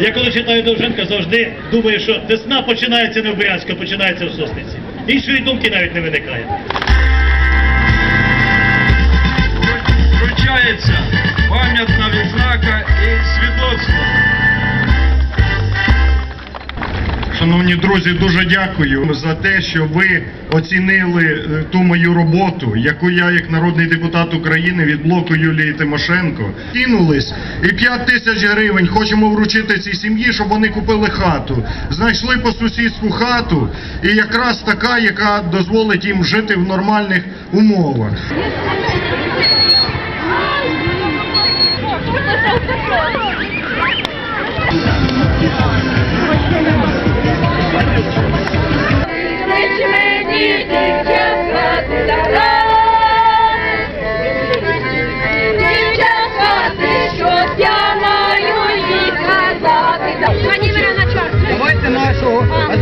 Я коли читаю Довженка, завжди думаю, що весна починається не в Брянську, а починається в Сосниці. Іншої думки навіть не виникає. Шановні друзі, дуже дякую за те, що ви оцінили е, ту мою роботу, яку я, як народний депутат України від блоку Юлії Тимошенко, кинулись і 5 тисяч гривень хочемо вручити цій сім'ї, щоб вони купили хату. Знайшли по сусідству хату, і якраз така, яка дозволить їм жити в нормальних умовах. Ah,